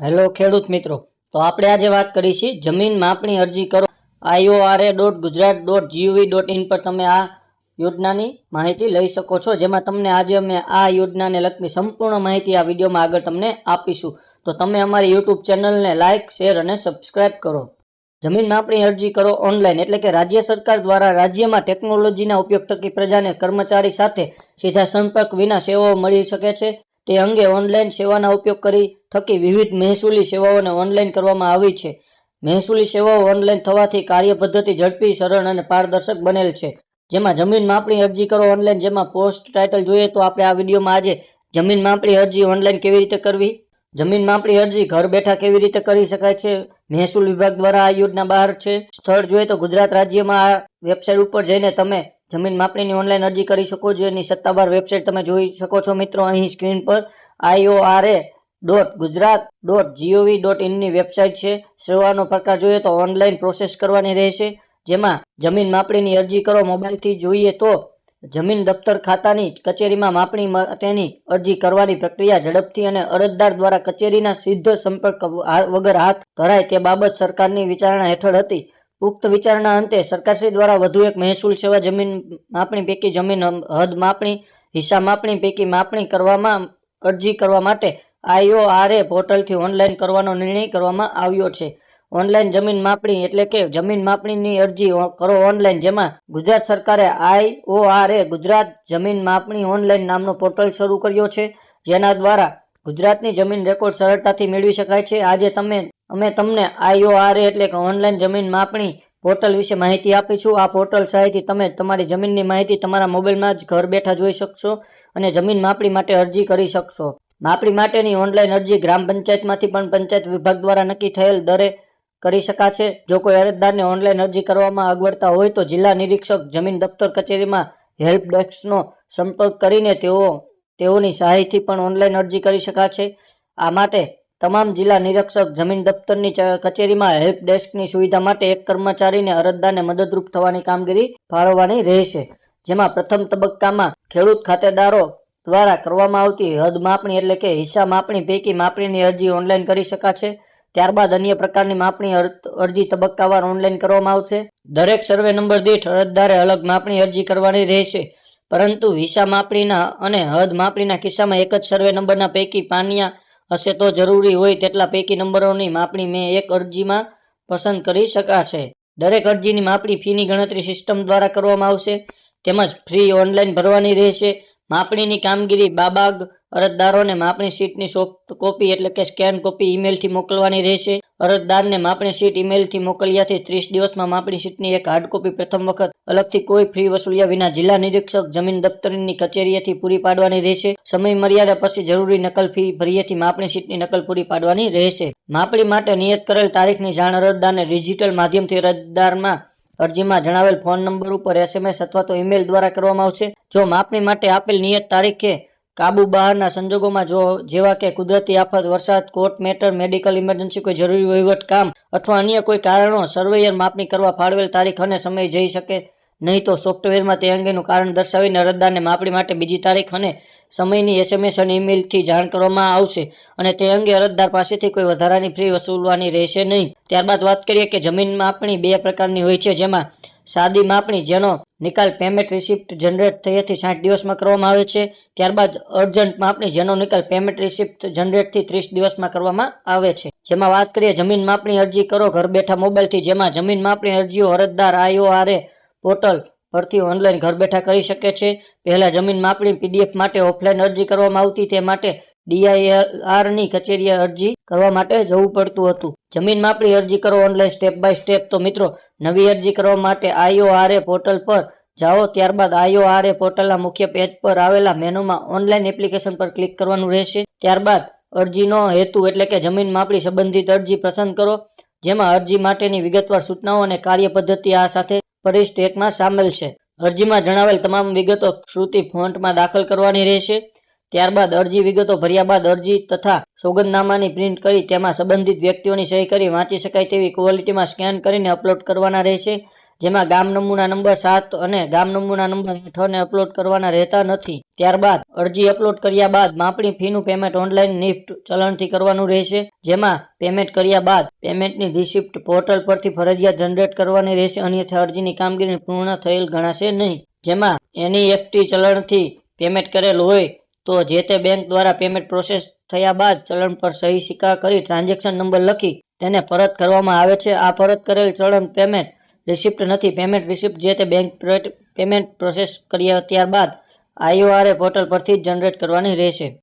Hello ખેડૂત મિત્રો, તો આપણે આજે વાત કરીશી જમીન માપણી અરજી કરો. IORA dot Gujarat dot GOV dot in પર તમે આ યોજનાની માહિતી લઈ શકો છો, જેમાં તમને આજે અમે આ યોજનાને લગતી સંપૂર્ણ માહિતી આ વિડીયોમાં આગળ તમને આપીશું. તો તમે અમારી યુટ્યુબ ચેનલને લાઇક શેર અને સબસ્ક્રાઇબ કરો. જમીન માપણી અરજી કરો ઓનલાઈન, એટલે કે રાજ્ય સરકાર દ્વારા રાજ્યમાં ટેકનોલોજીના ઉપયોગ થકી પ્રજાને કર્મચારી સાથે સીધા સંપર્ક વિના સેવાઓ મળી શકે છે. તે અંગે ઓનલાઈન સેવાના ઉપયોગ કરી થકી વિવિધ મહેસૂલી સેવાઓને ઓનલાઈન કરવામાં આવી છે. મહેસૂલી સેવાઓ ઓનલાઈન થવાથી કાર્ય પદ્ધતિ ઝડપી, સરળ અને પારદર્શક બનેલ છે. જેમાં જમીન માપણી અરજી કરો ઓનલાઈન જેમાં પોસ્ટ ટાઇટલ જોઈએ તો આપણે આ વિડીયોમાં આજે જમીન માપણી અરજી ઓનલાઈન કેવી રીતે કરવી? જમીન માપણી અરજી ઘર બેઠા કેવી રીતે કરી શકાય છે? મહેસૂલ વિભાગ દ્વારા આ યોજના બહાર છે. સ્થળ જોઈએ તો ગુજરાત રાજ્યમાં આ વેબસાઇટ ઉપર જઈને તમે જમીન માપણીની ઓનલાઈન અરજી કરી શકો છો. એની સત્તાવાર વેબસાઇટ તમે જોઈ શકો છો મિત્રો. અહીં સ્ક્રીન પર IORA dot Gujarat dot GOV dot ઇનની website છે. સેવાનો પ્રકાર જોઈએ તો ઓનલાઈન પ્રોસેસ કરવાની રહેશે. જેમાં જમીન માપણીની અરજી કરો મોબાઈલથી જોઈએ તો જમીન દફતર ખાતાની કચેરીમાં માપણી માટેની અરજી કરવાની પ્રક્રિયા ઝડપથી અને અરજદાર દ્વારા કચેરીના સીધો સંપર્ક વગર હાથ ધરાય તે બાબત સરકારની વિચારણા હેઠળ હતી. ઉક્ત વિચારણા અંતે સરકારશ્રી દ્વારા વધુ એક મહેસૂલ સેવા જમીન માપણી પૈકી જમીન હદ માપણી, હિસ્સા માપણી પૈકી માપણી કરવામાં અરજી કરવા માટે આઈઓઆરએ પોર્ટલથી ઓનલાઈન કરવાનો નિર્ણય કરવામાં આવ્યો છે. ઓનલાઈન જમીન માપણી એટલે કે જમીન માપણીની અરજી કરો ઓનલાઈન, જેમાં ગુજરાત સરકારે આઈઓઆરએ ગુજરાત જમીન માપણી ઓનલાઈન નામનો પોર્ટલ શરૂ કર્યો છે, જેના દ્વારા ગુજરાતની જમીન રેકોર્ડ સરળતાથી મેળવી શકાય છે. આજે તમે અમે તમને આઈઓઆરએ એટલે કે ઓનલાઈન જમીન માપણી પોર્ટલ વિશે માહિતી આપીશું. આ પોર્ટલ સહાયથી તમે તમારી જમીનની માહિતી તમારા મોબાઈલમાં જ ઘર બેઠા જોઈ શકશો અને જમીન માપણી માટે અરજી કરી શકશો. માપણી માટેની ઓનલાઈન અરજી ગ્રામ પંચાયતમાંથી પણ પંચાયત વિભાગ દ્વારા નક્કી થયેલ દરે કરી શકાશે. જો કોઈ અરજદારને ઓનલાઈન અરજી કરવામાં અગવડતા હોય તો જિલ્લા નિરીક્ષક જમીન દફતર કચેરીમાં હેલ્પ ડેસ્કનો સંપર્ક કરીને તેઓ તેઓની સહાયથી પણ ઓનલાઈન અરજી કરી શકાશે. આ માટે તમામ જિલ્લા નિરીક્ષક જમીન દફતરની કચેરીમાં હેલ્પ ડેસ્કની સુવિધા માટે એક કર્મચારીને અરજદારને મદદરૂપ થવાની કામગીરી ફાળવવાની રહેશે, જેમાં પ્રથમ તબક્કામાં ખેડૂત ખાતેદારો દ્વારા કરવામાં આવતી હદ માપણી એટલે કે હિસ્સા માપણી પૈકી માપણીની અરજી ઓનલાઈન કરી શકાશે. ત્યારબાદ અન્ય પ્રકારની માપણી અરજી તબક્કાવાર ઓનલાઈન કરવામાં આવશે. દરેક સર્વે નંબર દીઠ અરજદારે અલગ માપણી અરજી કરવાની રહેશે, પરંતુ હિસ્સા માપણીના અને હદ માપણીના કિસ્સામાં એક જ સર્વે નંબરના પૈકી પાનિયા હશે તો જરૂરી હોય તેટલા પૈકી નંબરોની માપણી મેં એક અરજીમાં પસંદ કરી શકાશે. દરેક અરજીની માપણી ફીની ગણતરી સિસ્ટમ દ્વારા કરવામાં આવશે. તેમજ ફ્રી ઓનલાઈન ભરવાની રહેશે. માપણીની કામગીરી બાબાગ અરજદારોને માપણી શીટની સોફ્ટ કોપી એટલે કે સ્કેન કોપી ઈમેલથી મોકલવાની રહેશે. અરજદારને માપણી શીટ ઈમેલથી મોકલ્યાથી ત્રીસ દિવસમાં માપણી શીટની એક હાર્ડ કોપી પ્રથમ વખત અલગથી કોઈ ફી વસૂલ્યા વિના જિલ્લા નિરીક્ષક જમીન દફતરની કચેરીએથી પૂરી પાડવાની રહેશે. સમય મર્યાદા પછી જરૂરી નકલ ફી ભરીએથી માપણી શીટની નકલ પૂરી પાડવાની રહેશે. માપણી માટે નિયત કરેલ તારીખની જાણ અરજદારને ડિજિટલ માધ્યમથી અરજદારમાં અરજીમાં જણાવેલ ફોન નંબર ઉપર એસએમએસ અથવા તો ઈમેલ દ્વારા કરવામાં આવશે. જો માપણી માટે આપેલ નિયત તારીખે કાબુ બહારના સંજોગોમાં જો જેવા કે કુદરતી આફત, વરસાદ, કોર્ટ મેટર, મેડિકલ ઇમરજન્સી, કોઈ જરૂરી વહીવટ કામ અથવા અન્ય કોઈ કારણો સર્વેયર માપણી કરવા ફાળવેલ તારીખ અને સમય જઈ શકે નહીં તો સોફ્ટવેરમાં તે અંગેનું કારણ દર્શાવીને અરજદારને માપણી માટે બીજી તારીખ અને સમયની એસએમએસ અને ઈમેલથી જાણ કરવામાં આવશે અને તે અંગે અરજદાર પાસેથી કોઈ વધારાની ફી વસૂલવાની રહેશે નહીં. ત્યારબાદ વાત કરીએ કે જમીન માપણી બે પ્રકારની હોય છે, જેમાં સાદી માપણી, જેનો નિકાલ પેમેન્ટ રિસિપ્ટ જનરેટ થયેથી સાઠ દિવસમાં કરવામાં આવે છે, ત્યારબાદ અર્જન્ટ માપણી, જેનો નિકાલ પેમેન્ટ રિસિપ્ટ જનરેટથી ત્રીસ દિવસમાં કરવામાં આવે છે. જેમાં વાત કરીએ, જમીન માપણી અરજી કરો, ઘર બેઠા મોબાઈલથી, જેમાં જમીન માપણી અરજીઓ અરજદાર આઈઓઆરએ પોર્ટલ પરથી ઓનલાઈન ઘર બેઠા કરી શકે છે. પહેલાં જમીન માપણી પીડીએફ માટે ઓફલાઈન અરજી કરવામાં આવતી તે માટે ડીઆઈઆરની કચેરીએ અરજી કરવા માટે જવું પડતું હતું. જમીન માપણી અરજી કરો ઓનલાઈન સ્ટેપ બાય સ્ટેપ. તો મિત્રો, નવી અરજી કરવા માટે આઈઓઆરએ પોર્ટલ પર જાઓ. ત્યારબાદ આઈઓઆરએ પોર્ટલના મુખ્ય પેજ પર આવેલા મેનુમાં ઓનલાઈન એપ્લિકેશન પર ક્લિક કરવાનું રહેશે. ત્યારબાદ અરજીનો હેતુ એટલે કે જમીન માપણી સંબંધિત અરજી પસંદ કરો, જેમાં અરજી માટેની વિગતવાર સૂચનાઓ અને કાર્ય પદ્ધતિ આ સાથે પરિશિષ્ટ એકમાં સામેલ છે. અરજીમાં જણાવેલ તમામ વિગતો શ્રુતિ ફોન્ટમાં દાખલ કરવાની રહેશે. ત્યારબાદ અરજી વિગતો ભર્યા બાદ અરજી તથા સોગંદનામાની પ્રિન્ટ કરી તેમાં સંબંધિત વ્યક્તિઓની સહી કરી વાંચી શકાય તેવી ક્વોલિટીમાં સ્કેન કરીને અપલોડ કરવાના રહેશે. જેમાં ગામ નમૂના નંબર સાત અને ગામ નમૂના નંબર આઠને અપલોડ કરવાના રહેતા નથી. ત્યારબાદ અરજી અપલોડ કર્યા બાદ માપણી ફીનું પેમેન્ટ ઓનલાઈન નિફ્ટ ચલણથી કરવાનું રહેશે, જેમાં પેમેન્ટ કર્યા બાદ પેમેન્ટની રિસિપ્ટ પોર્ટલ પરથી ફરજિયાત જનરેટ કરવાની રહેશે, અન્યથા અરજીની કામગીરી પૂર્ણ થયેલ ગણાશે નહીં. જેમાં એનઈએફટી ચલણથી પેમેન્ટ કરેલ હોય તો જે તે બેંક દ્વારા પેમેન્ટ પ્રોસેસ થયા બાદ ચલણ પર સહી સિક્કા કરી ટ્રાન્ઝેક્શન નંબર લખી તેને પરત કરવામાં આવે છે. આ પરત કરેલ ચલણ પેમેન્ટ રિસિપ્ટ નથી. પેમેન્ટ રિસિપ્ટ જે તે બેંક પેમેન્ટ પ્રોસેસ કર્યા ત્યારબાદ આઈઓઆરએ પોર્ટલ પરથી જ જનરેટ કરવાની રહેશે.